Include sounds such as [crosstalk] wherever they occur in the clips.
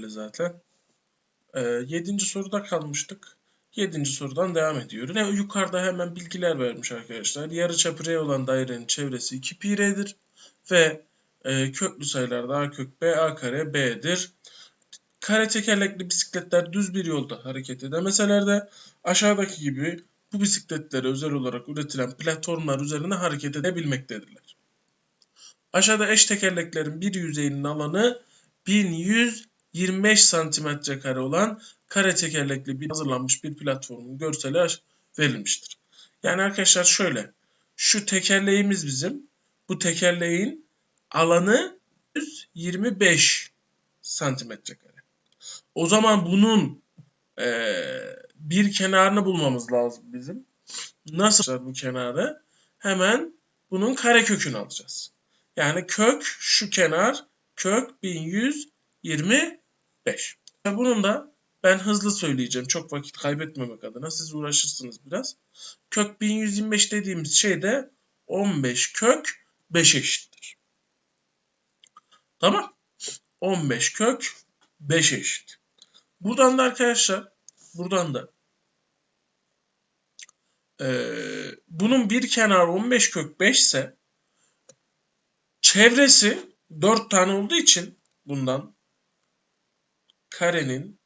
böyle zaten. Ee, yedinci soruda kalmıştık. Yedinci sorudan devam ediyoruz. Ne, yukarıda hemen bilgiler vermiş arkadaşlar. Yarıçapı R olan dairenin çevresi 2 pi R'dir. Ve e, köklü sayılarda A kök B, A kare B'dir. Kare tekerlekli bisikletler düz bir yolda hareket edemeseler de aşağıdaki gibi bu bisikletlere özel olarak üretilen platformlar üzerine hareket edebilmektedirler. Aşağıda eş tekerleklerin bir yüzeyinin alanı 1125 santimetre kare olan kare tekerlekli bir hazırlanmış bir platformun görseli verilmiştir. Yani arkadaşlar şöyle. Şu tekerleğimiz bizim. Bu tekerleğin alanı 125 santimetre kare. O zaman bunun eee, bir kenarını bulmamız lazım bizim. Nasıl bu kenarı? Hemen bunun kare kökünü alacağız. Yani kök şu kenar kök 1125. Ve Bunun da ben hızlı söyleyeceğim çok vakit kaybetmemek adına siz uğraşırsınız biraz. Kök 1125 dediğimiz şey de 15 kök 5 eşittir. Tamam. 15 kök 5 eşit. Buradan da arkadaşlar buradan da eee, bunun bir kenarı 15 kök 5 ise çevresi 4 tane olduğu için bundan karenin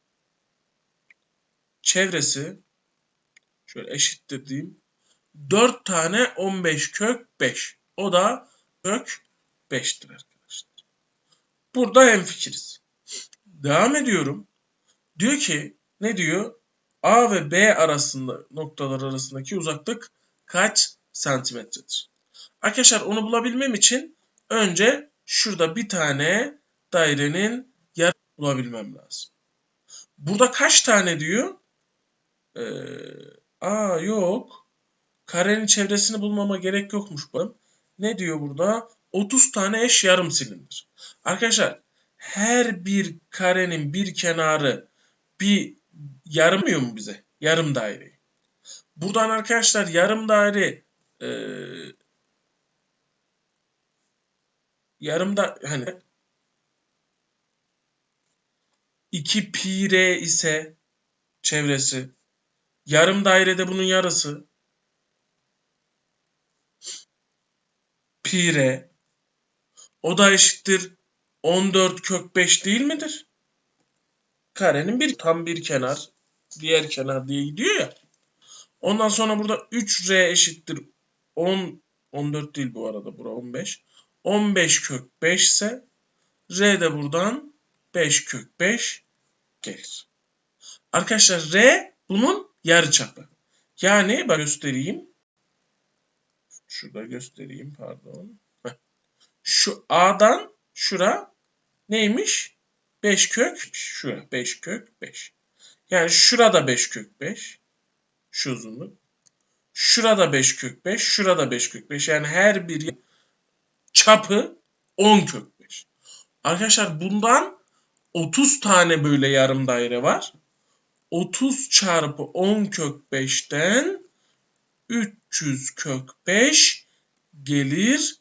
çevresi şöyle eşittir diyeyim. 4 tane 15 kök 5. O da kök 5'tir arkadaşlar. Burada hemfikiriz. Devam ediyorum. Diyor ki ne diyor? A ve B arasında noktalar arasındaki uzaklık kaç santimetredir? Arkadaşlar onu bulabilmem için önce şurada bir tane dairenin bulabilmem lazım. Burada kaç tane diyor? Ee, aa yok. Karenin çevresini bulmama gerek yokmuş bu. Ne diyor burada? 30 tane eş yarım silindir. Arkadaşlar her bir karenin bir kenarı bir yarımıyor mu bize? Yarım daireyi. Buradan arkadaşlar yarım daire e, yarım da hani 2 pi r ise çevresi yarım dairede bunun yarısı pi r o da eşittir 14 kök 5 değil midir? Karenin bir tam bir kenar diğer kenar diye gidiyor ya. Ondan sonra burada 3r eşittir 10 14 değil bu arada bura 15. 15 kök 5 ise r de buradan 5 kök 5 gelir. Arkadaşlar r bunun yarıçapı. Yani ben göstereyim. Şurada göstereyim pardon. Şu A'dan şura neymiş? 5 kök şura 5 kök 5. Yani şurada 5 kök 5. Şu uzunluk. Şurada 5 kök 5. Şurada 5 kök 5. Yani her bir çapı 10 kök 5. Arkadaşlar bundan 30 tane böyle yarım daire var. 30 çarpı 10 kök 5'ten 300 kök 5 gelir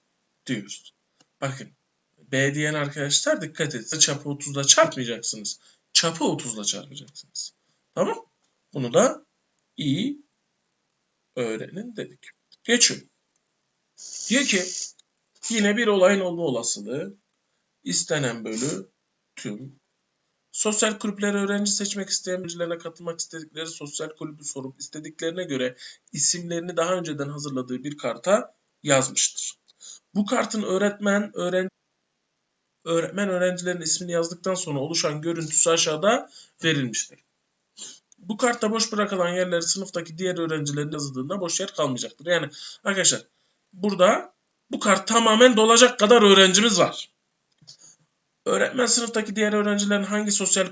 diyoruz. Bakın B diyen arkadaşlar dikkat edin. Çapı 30'da çarpmayacaksınız. Çapı 30'da çarpacaksınız. Tamam? Bunu da iyi öğrenin dedik. Geçiyorum. Diyor ki yine bir olayın olma olasılığı istenen bölü tüm Sosyal kulüplere öğrenci seçmek isteyen öğrencilerine katılmak istedikleri sosyal kulübü sorup istediklerine göre isimlerini daha önceden hazırladığı bir karta yazmıştır. Bu kartın öğretmen öğrenci öğretmen öğrencilerin ismini yazdıktan sonra oluşan görüntüsü aşağıda verilmiştir. Bu kartta boş bırakılan yerleri sınıftaki diğer öğrencilerin yazıldığında boş yer kalmayacaktır. Yani arkadaşlar burada bu kart tamamen dolacak kadar öğrencimiz var. Öğretmen sınıftaki diğer öğrencilerin hangi sosyal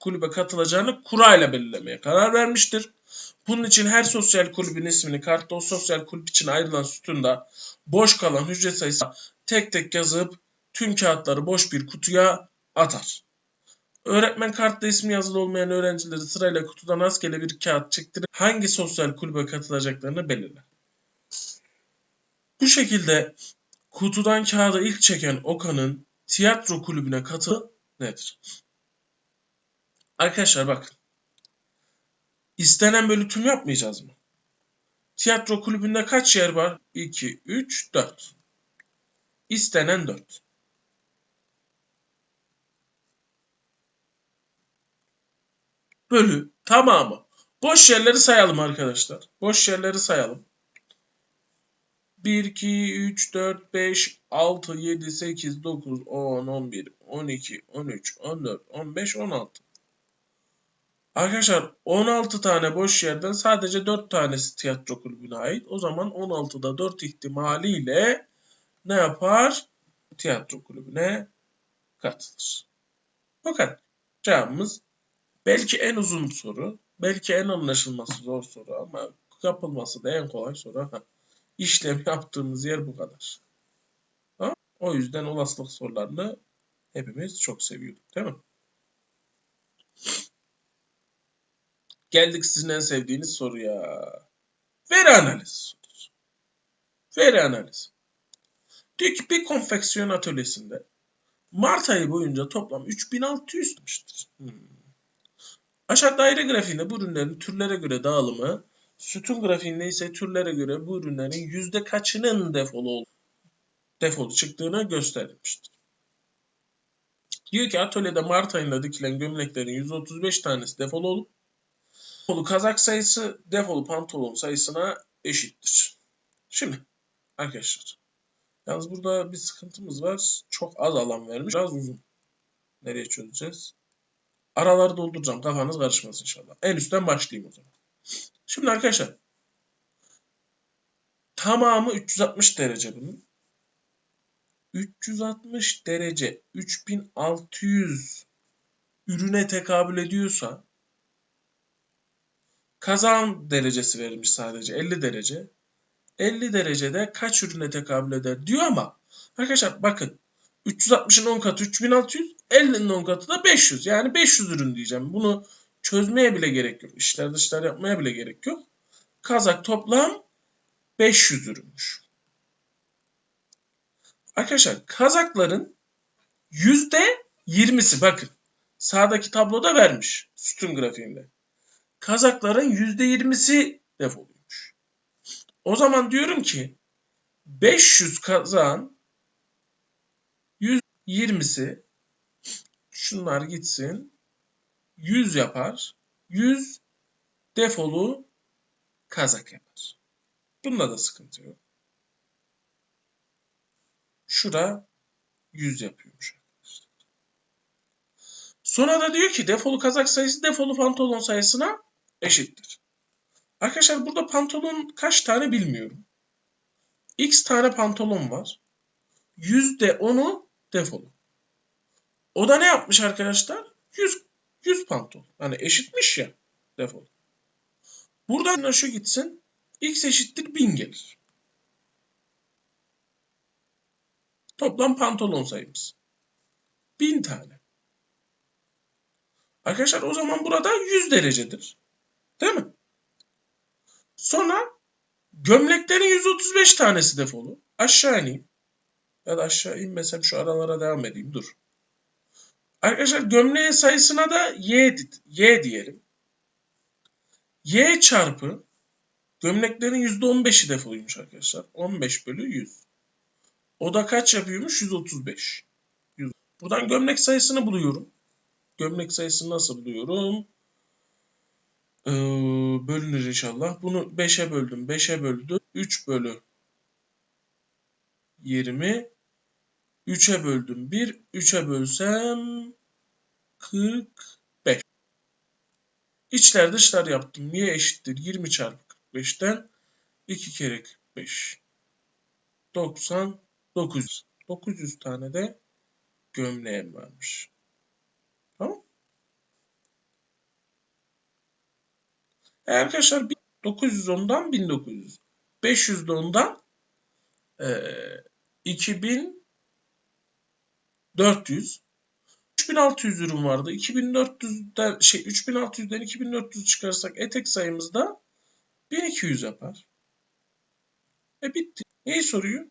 kulübe katılacağını kura belirlemeye karar vermiştir. Bunun için her sosyal kulübün ismini kartta o sosyal kulüp için ayrılan sütunda boş kalan hücre sayısı tek tek yazıp tüm kağıtları boş bir kutuya atar. Öğretmen kartta ismi yazılı olmayan öğrencileri sırayla kutudan rastgele bir kağıt çektirip hangi sosyal kulübe katılacaklarını belirler. Bu şekilde kutudan kağıdı ilk çeken Okan'ın tiyatro kulübüne katıl nedir? Arkadaşlar bakın. İstenen bölütüm yapmayacağız mı? Tiyatro kulübünde kaç yer var? 2, 3, 4. İstenen 4. Bölü tamamı. Boş yerleri sayalım arkadaşlar. Boş yerleri sayalım. 1, 2, 3, 4, 5, 6, 7, 8, 9, 10, 11, 12, 13, 14, 15, 16. Arkadaşlar 16 tane boş yerden sadece 4 tanesi tiyatro kulübüne ait. O zaman 16'da 4 ihtimaliyle ne yapar? Tiyatro kulübüne katılır. Bakın cevabımız belki en uzun soru, belki en anlaşılması zor soru ama yapılması da en kolay soru. [laughs] İşlem [laughs] yaptığımız yer bu kadar. Ha? O yüzden olasılık sorularını hepimiz çok seviyorduk değil mi? Geldik sizin en sevdiğiniz soruya. Veri analizi sorusu. Veri analizi. Diyor ki bir konfeksiyon atölyesinde Mart ayı boyunca toplam 3600 tutmuştur. Hmm. Aşağı daire grafiğinde bu ürünlerin türlere göre dağılımı, sütun grafiğinde ise türlere göre bu ürünlerin yüzde kaçının defolu defolu çıktığını gösterilmiştir. Diyor ki atölyede Mart ayında dikilen gömleklerin %35 tanesi defolu olup defolu kazak sayısı defolu pantolon sayısına eşittir. Şimdi arkadaşlar yalnız burada bir sıkıntımız var. Çok az alan vermiş. Biraz uzun. Nereye çözeceğiz? Araları dolduracağım. Kafanız karışmaz inşallah. En üstten başlayayım o zaman. Şimdi arkadaşlar tamamı 360 derece bunun. 360 derece 3600 ürüne tekabül ediyorsa kazan derecesi verilmiş sadece 50 derece. 50 derecede kaç ürüne tekabül eder diyor ama arkadaşlar bakın 360'ın 10 katı 3600, 50'nin 10 katı da 500. Yani 500 ürün diyeceğim. Bunu çözmeye bile gerek yok. İşler dışlar yapmaya bile gerek yok. Kazak toplam 500 ürünmüş. Arkadaşlar kazakların %20'si bakın. Sağdaki tabloda vermiş. Sütun grafiğinde. Kazakların %20'si defoluymuş. O zaman diyorum ki 500 kazağın 120'si şunlar gitsin 100 yapar. 100 defolu kazak yapar. Bunda da sıkıntı yok. Şura 100 yapıyormuş. Sonra da diyor ki defolu kazak sayısı defolu pantolon sayısına eşittir. Arkadaşlar burada pantolon kaç tane bilmiyorum. X tane pantolon var. %10'u defolu. O da ne yapmış arkadaşlar? 100, 100 pantolon. Hani eşitmiş ya defolu. Buradan şu gitsin. X eşittir 1000 gelir. Toplam pantolon sayımız. 1000 tane. Arkadaşlar o zaman burada 100 derecedir. Değil mi? Sonra gömleklerin 135 tanesi defolu. Aşağı ineyim. Ya da aşağı inmesem şu aralara devam edeyim. Dur. Arkadaşlar gömleğin sayısına da y, y diyelim. y çarpı gömleklerin %15'i defoluymuş arkadaşlar. 15 bölü 100. O da kaç yapıyormuş? 135. 100. Buradan gömlek sayısını buluyorum. Gömlek sayısını nasıl buluyorum? Ee, bölünür inşallah. Bunu 5'e böldüm. 5'e böldüm. 3 bölü 20. 3'e böldüm 1. 3'e bölsem 45. İçler dışlar yaptım. Y eşittir 20 çarpı 45'ten 2 kere 45. 90 900. 900 tane de gömleğim varmış. Tamam. E arkadaşlar 910'dan 1900. 500 de ondan e, 2400. 3600 ürün vardı. 2400'den şey 3600'den 2400 çıkarsak etek sayımız da 1200 yapar. E bitti. Neyi soruyor?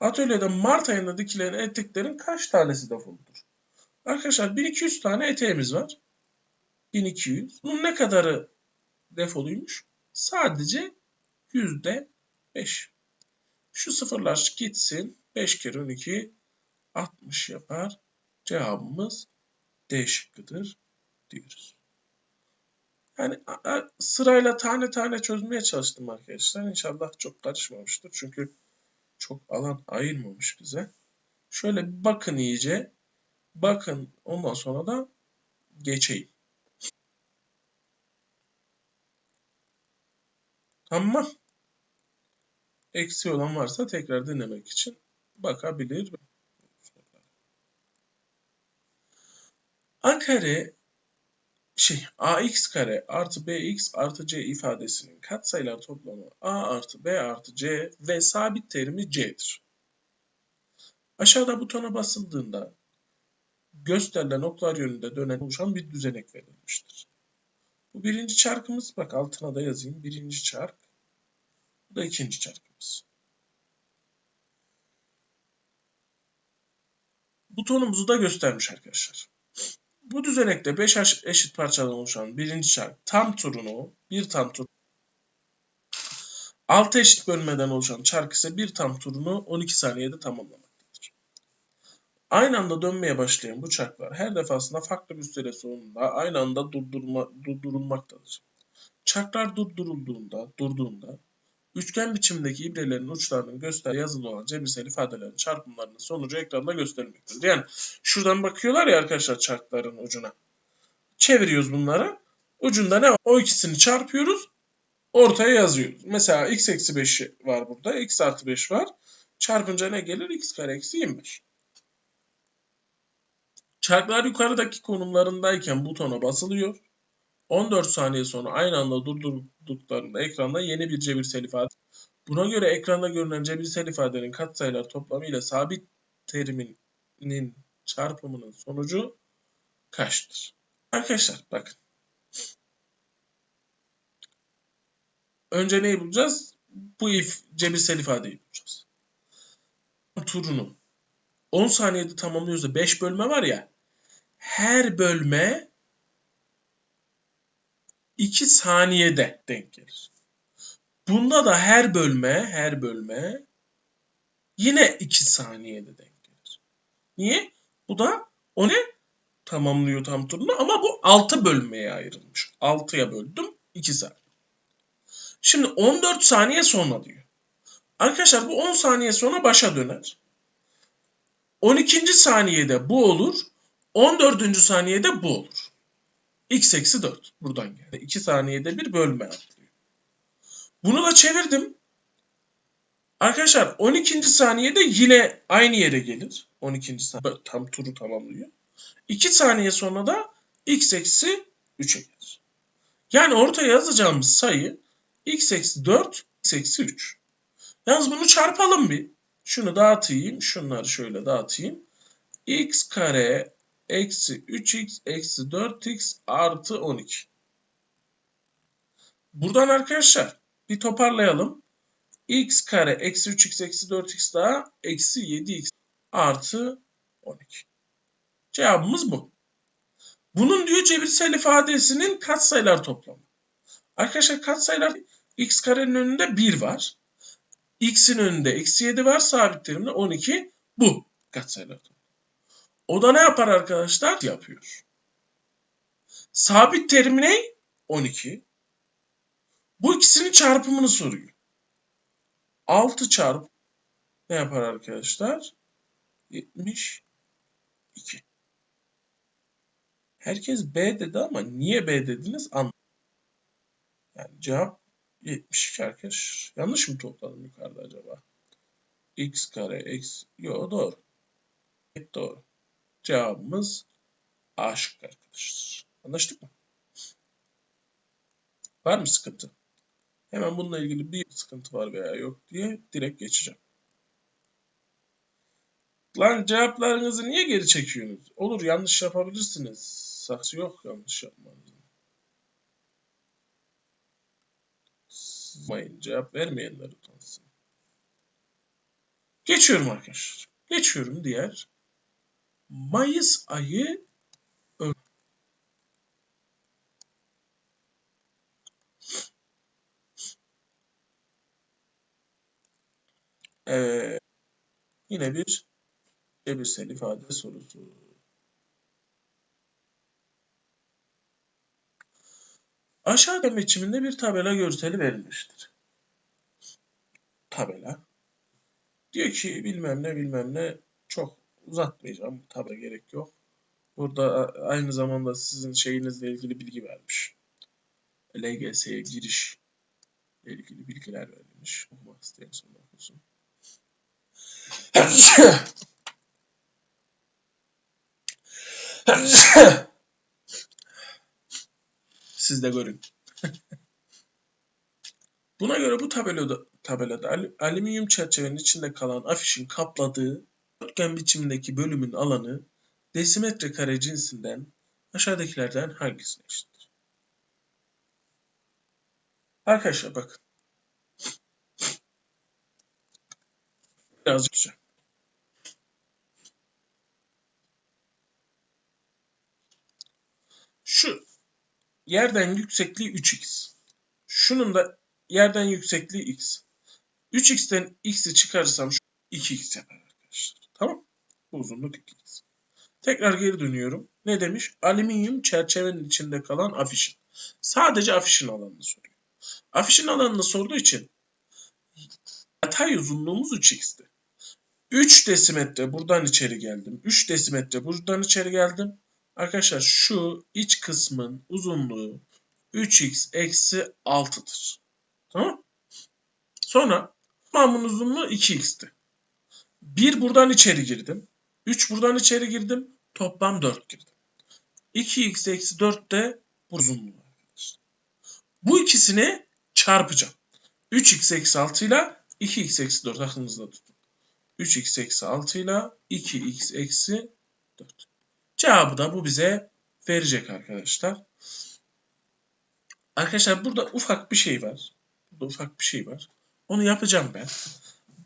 Atölyede Mart ayında dikilen eteklerin kaç tanesi defoludur? Arkadaşlar 1200 tane eteğimiz var. 1200. Bunun ne kadarı defoluymuş? Sadece yüzde 5. Şu sıfırlar gitsin. 5 kere 12 60 yapar. Cevabımız D şıkkıdır diyoruz. Yani sırayla tane tane çözmeye çalıştım arkadaşlar. İnşallah çok karışmamıştır. Çünkü çok alan ayırmamış bize. Şöyle bakın iyice. Bakın ondan sonra da geçeyim. Tamam. Eksi olan varsa tekrar denemek için bakabilir. A kare şey ax kare artı bx artı c ifadesinin katsayılar toplamı a artı b artı c ve sabit terimi c'dir. Aşağıda butona basıldığında gösterilen oklar yönünde dönen oluşan bir düzenek verilmiştir. Bu birinci çarkımız. Bak altına da yazayım. Birinci çark. Bu da ikinci çarkımız. Butonumuzu da göstermiş arkadaşlar. Bu düzenekte 5 eşit parçadan oluşan birinci çark tam turunu, bir tam tur 6 eşit bölmeden oluşan çark ise bir tam turunu 12 saniyede tamamlamaktadır. Aynı anda dönmeye başlayan bu çarklar her defasında farklı bir süre sonunda aynı anda durdurma, durdurulmaktadır. Çarklar durdurulduğunda, durduğunda üçgen biçimdeki ibrelerin uçlarının göster yazılı olan cebirsel ifadelerin çarpımlarının sonucu ekranda gösterilmektedir. Yani şuradan bakıyorlar ya arkadaşlar çarkların ucuna. Çeviriyoruz bunları. Ucunda ne var? O ikisini çarpıyoruz. Ortaya yazıyoruz. Mesela x eksi 5 var burada. x artı 5 var. Çarpınca ne gelir? x kare eksi 25. Çarklar yukarıdaki konumlarındayken butona basılıyor. 14 saniye sonra aynı anda durdurduklarında ekranda yeni bir cebirsel ifade. Buna göre ekranda görünen cebirsel ifadenin katsayılar toplamı ile sabit teriminin çarpımının sonucu kaçtır? Arkadaşlar bakın. Önce neyi bulacağız? Bu if, cebirsel ifadeyi bulacağız. Turunu 10 saniyede tamamlıyorsa 5 bölme var ya. Her bölme 2 saniyede denk gelir. Bunda da her bölme, her bölme yine 2 saniyede denk gelir. Niye? Bu da o ne? Tamamlıyor tam turunu ama bu 6 bölmeye ayrılmış. 6'ya böldüm 2 saniye. Şimdi 14 saniye sonra diyor. Arkadaşlar bu 10 saniye sonra başa döner. 12. saniyede bu olur. 14. saniyede bu olur x eksi 4 buradan geldi. 2 saniyede bir bölme atlıyor. Bunu da çevirdim. Arkadaşlar 12. saniyede yine aynı yere gelir. 12. saniye tam turu tamamlıyor. 2 saniye sonra da x eksi 3'e gelir. Yani ortaya yazacağımız sayı x eksi 4, x eksi 3. Yalnız bunu çarpalım bir. Şunu dağıtayım. Şunları şöyle dağıtayım. x kare eksi 3x eksi 4x artı 12. Buradan arkadaşlar bir toparlayalım. x kare eksi 3x eksi 4x daha eksi 7x artı 12. Cevabımız bu. Bunun diyor cebirsel ifadesinin katsayılar toplamı. Arkadaşlar katsayılar x karenin önünde 1 var. x'in önünde eksi 7 var. Sabit terimde 12. Bu katsayılar toplamı. O da ne yapar arkadaşlar? Yapıyor. Sabit terim ne? 12. Bu ikisinin çarpımını soruyor. 6 çarp ne yapar arkadaşlar? 72. Herkes B dedi ama niye B dediniz anlamadım. Yani cevap 72 arkadaşlar. Yanlış mı topladım yukarıda acaba? x kare x. Yok doğru. Evet doğru. Cevabımız A şıkkı arkadaşlar. Anlaştık mı? Var mı sıkıntı? Hemen bununla ilgili bir sıkıntı var veya yok diye direkt geçeceğim. Lan cevaplarınızı niye geri çekiyorsunuz? Olur yanlış yapabilirsiniz. Saksı yok yanlış yapmanız. Sızmayın cevap vermeyenler utansın. Geçiyorum arkadaşlar. Geçiyorum diğer Mayıs ayı Ee, yine bir cebirsel ifade sorusu. Aşağıda biçiminde bir tabela görseli verilmiştir. Tabela. Diyor ki bilmem ne bilmem ne çok uzatmayacağım. Tabi gerek yok. Burada aynı zamanda sizin şeyinizle ilgili bilgi vermiş. LGS'ye giriş ile ilgili bilgiler verilmiş. Okumak isteyen sonra okusun. Siz de görün. Buna göre bu tabelada, tabelada alüminyum çerçevenin içinde kalan afişin kapladığı dörtgen biçimindeki bölümün alanı desimetre kare cinsinden aşağıdakilerden hangisine eşittir? Arkadaşlar bakın. Birazcık güzel. Şu yerden yüksekliği 3x. Şunun da yerden yüksekliği x. 3x'ten x'i çıkarırsam şu 2x yapar arkadaşlar. Tamam uzunluk 2x. Tekrar geri dönüyorum. Ne demiş? Alüminyum çerçevenin içinde kalan afişin. Sadece afişin alanını soruyor. Afişin alanını sorduğu için yatay uzunluğumuz 3x'ti. 3 desimetre buradan içeri geldim. 3 desimetre buradan içeri geldim. Arkadaşlar şu iç kısmın uzunluğu 3x eksi 6'dır. Tamam Sonra tamamın uzunluğu 2x'ti. 1 buradan içeri girdim. 3 buradan içeri girdim. Toplam 4 girdim. 2x eksi 4 de uzunluğu arkadaşlar. Bu ikisini çarpacağım. 3x eksi 6 ile 2x eksi 4 aklınızda tutun. 3x eksi 6 ile 2x eksi 4. Cevabı da bu bize verecek arkadaşlar. Arkadaşlar burada ufak bir şey var. Burada ufak bir şey var. Onu yapacağım ben.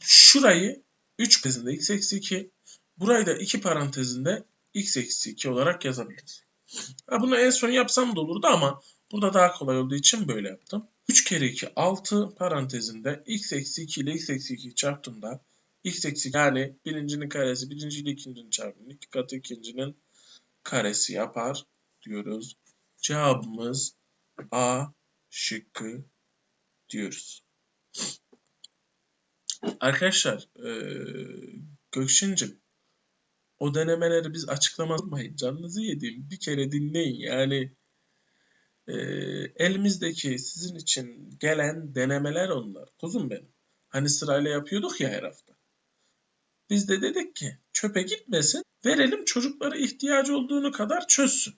Şurayı 3 parantezinde x eksi 2. Burayı da 2 parantezinde x eksi 2 olarak yazabiliriz. Ha, bunu en son yapsam da olurdu ama burada daha kolay olduğu için böyle yaptım. 3 kere 2 6 parantezinde x eksi 2 ile x eksi 2 çarptığımda x eksi yani birincinin karesi birinci ile ikincinin çarpımı iki katı ikincinin karesi yapar diyoruz. Cevabımız A şıkkı diyoruz. Arkadaşlar e, Gökşin'cim o denemeleri biz açıklamayın. Canınızı yediğim bir kere dinleyin. Yani e, elimizdeki sizin için gelen denemeler onlar. Kuzum benim. Hani sırayla yapıyorduk ya her hafta. Biz de dedik ki çöpe gitmesin. Verelim çocuklara ihtiyacı olduğunu kadar çözsün.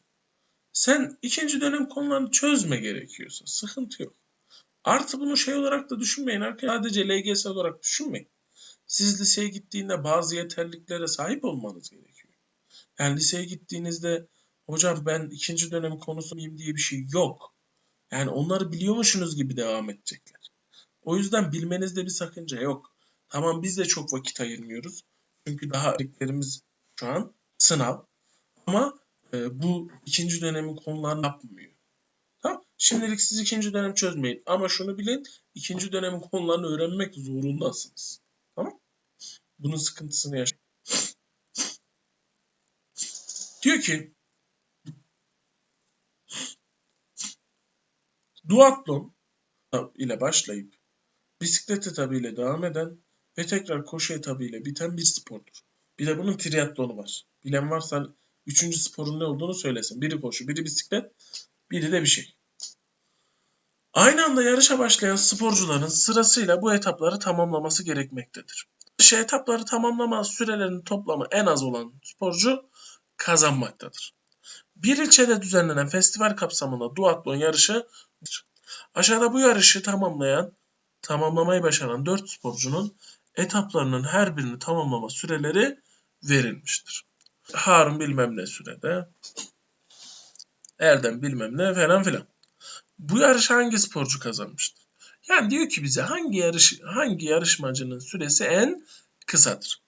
Sen ikinci dönem konularını çözme gerekiyorsa sıkıntı yok. Artı bunu şey olarak da düşünmeyin arkadaşlar. Sadece LGS olarak düşünmeyin. Siz liseye gittiğinde bazı yeterliklere sahip olmanız gerekiyor. Yani liseye gittiğinizde hocam ben ikinci dönem konusu muyum diye bir şey yok. Yani onları biliyormuşsunuz gibi devam edecekler. O yüzden bilmenizde bir sakınca yok. Tamam biz de çok vakit ayırmıyoruz. Çünkü daha eriklerimiz şu an sınav. Ama e, bu ikinci dönemin konularını yapmıyor. Şimdilik siz ikinci dönem çözmeyin. Ama şunu bilin. ikinci dönemin konularını öğrenmek zorundasınız. Tamam. Bunun sıkıntısını yaşayın. Diyor ki duatlon ile başlayıp bisiklet etabıyla devam eden ve tekrar koşu etabıyla biten bir spordur. Bir de bunun triatlonu var. Bilen varsa üçüncü sporun ne olduğunu söylesin. Biri koşu, biri bisiklet, biri de bir şey. Aynı anda yarışa başlayan sporcuların sırasıyla bu etapları tamamlaması gerekmektedir. Yarış etapları tamamlama sürelerinin toplamı en az olan sporcu kazanmaktadır. Bir ilçede düzenlenen festival kapsamında duatlon yarışı Aşağıda bu yarışı tamamlayan, tamamlamayı başaran 4 sporcunun etaplarının her birini tamamlama süreleri verilmiştir. Harun bilmem ne sürede, Erdem bilmem ne falan filan. Bu yarış hangi sporcu kazanmıştır? Yani diyor ki bize hangi yarış hangi yarışmacının süresi en kısadır?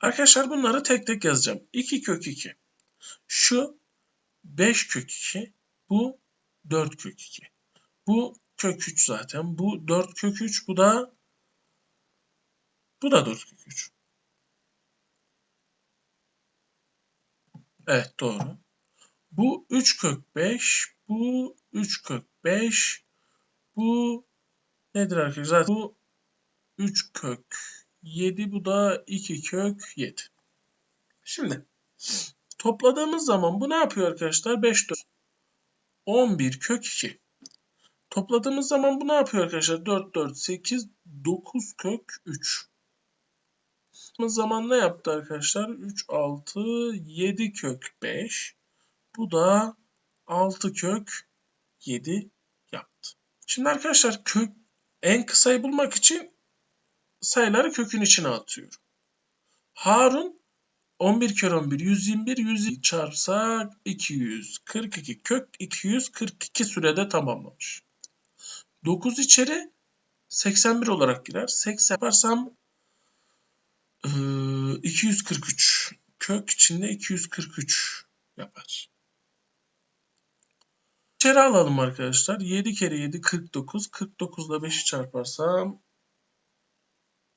Arkadaşlar bunları tek tek yazacağım. 2 kök 2. Şu 5 kök 2. Bu 4 kök 2. Bu kök 3 zaten. Bu 4 kök 3. Bu da Bu da 4 kök 3. Evet doğru. Bu 3 kök 5. Bu 3 kök 5. Bu nedir arkadaşlar? Bu 3 kök 7. Bu da 2 kök 7. Şimdi topladığımız zaman bu ne yapıyor arkadaşlar? 5 4 11 kök 2. Topladığımız zaman bu ne yapıyor arkadaşlar? 4 4 8 9 kök 3. zaman ne yaptı arkadaşlar? 3 6 7 kök 5. Bu da 6 kök 7 yaptı. Şimdi arkadaşlar kök en kısayı bulmak için sayıları kökün içine atıyorum. Harun 11 kere 11 121 100 çarpsak 242 kök 242 sürede tamamlamış. 9 içeri 81 olarak girer. 80 yaparsam e, 243 kök içinde 243 yapar. İçeri alalım arkadaşlar. 7 kere 7 49. 49 ile 5'i çarparsam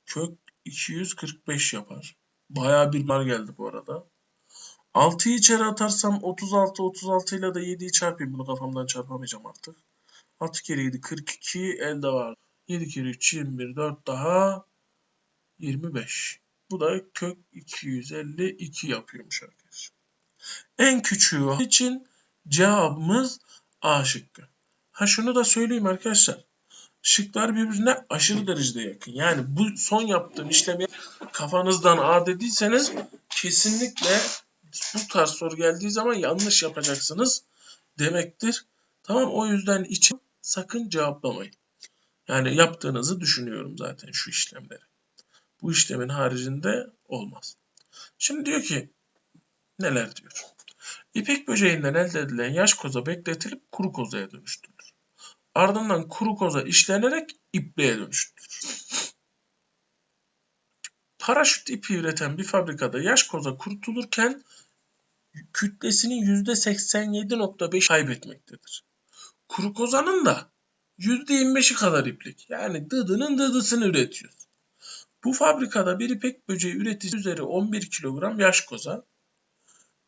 kök 245 yapar. Bayağı bir mar geldi bu arada. 6'yı içeri atarsam 36, 36 ile de 7'yi çarpayım. Bunu kafamdan çarpamayacağım artık. 6 kere 7 42 elde var. 7 kere 3 21 4 daha 25. Bu da kök 252 yapıyormuş arkadaşlar. En küçüğü için cevabımız A şıkkı. Ha şunu da söyleyeyim arkadaşlar. Şıklar birbirine aşırı derecede yakın. Yani bu son yaptığım işlemi kafanızdan A dediyseniz kesinlikle bu tarz soru geldiği zaman yanlış yapacaksınız demektir. Tamam o yüzden için sakın cevaplamayın. Yani yaptığınızı düşünüyorum zaten şu işlemleri. Bu işlemin haricinde olmaz. Şimdi diyor ki neler diyor? İpek böceğinden elde edilen yaş koza bekletilip kuru kozaya dönüştürülür. Ardından kuru koza işlenerek ipliğe dönüştürülür. Paraşüt ipi üreten bir fabrikada yaş koza kurutulurken kütlesinin %87.5 kaybetmektedir. Kuru kozanın da %25'i kadar iplik. Yani dıdının dıdısını üretiyoruz. Bu fabrikada bir ipek böceği üreticisi üzeri 11 kilogram yaş koza,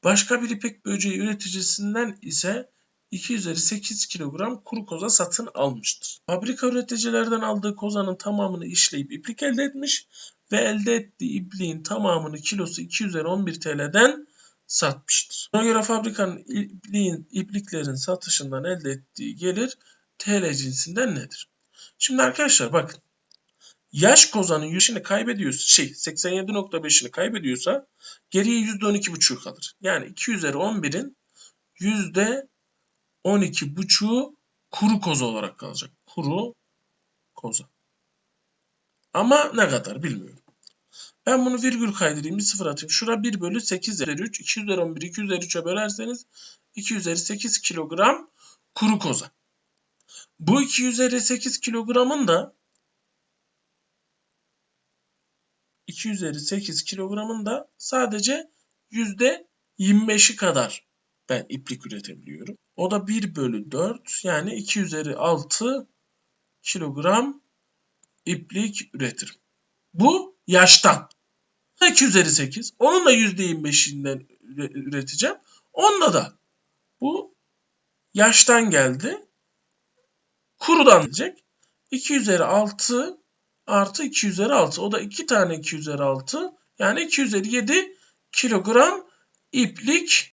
başka bir ipek böceği üreticisinden ise 2 üzeri 8 kilogram kuru koza satın almıştır. Fabrika üreticilerden aldığı kozanın tamamını işleyip iplik elde etmiş ve elde ettiği ipliğin tamamını kilosu 2 üzeri 11 TL'den satmıştır. Buna göre fabrikanın ipliğin, ipliklerin satışından elde ettiği gelir TL cinsinden nedir? Şimdi arkadaşlar bakın. Yaş kozanın yüzünü kaybediyorsa şey 87.5'ini kaybediyorsa geriye %12.5 kalır. Yani 2 üzeri 11'in %12.5'u kuru koza olarak kalacak. Kuru koza. Ama ne kadar bilmiyorum. Ben bunu virgül kaydırayım bir sıfır atayım. Şura 1 bölü 8 üzeri 3. 2 üzeri 11 2 üzeri 3'e bölerseniz 2 üzeri 8 kilogram kuru koza. Bu 2 üzeri 8 kilogramın da 2 üzeri 8 kilogramın da sadece %25'i kadar ben iplik üretebiliyorum. O da 1 bölü 4 yani 2 üzeri 6 kilogram iplik üretirim. Bu yaştan. 2 üzeri 8. Onun da %25'inden üreteceğim. Onunla da bu yaştan geldi. Kurudan gelecek. 2 üzeri 6 artı 2 üzeri 6. O da 2 tane 2 üzeri 6. Yani 2 üzeri 7 kilogram iplik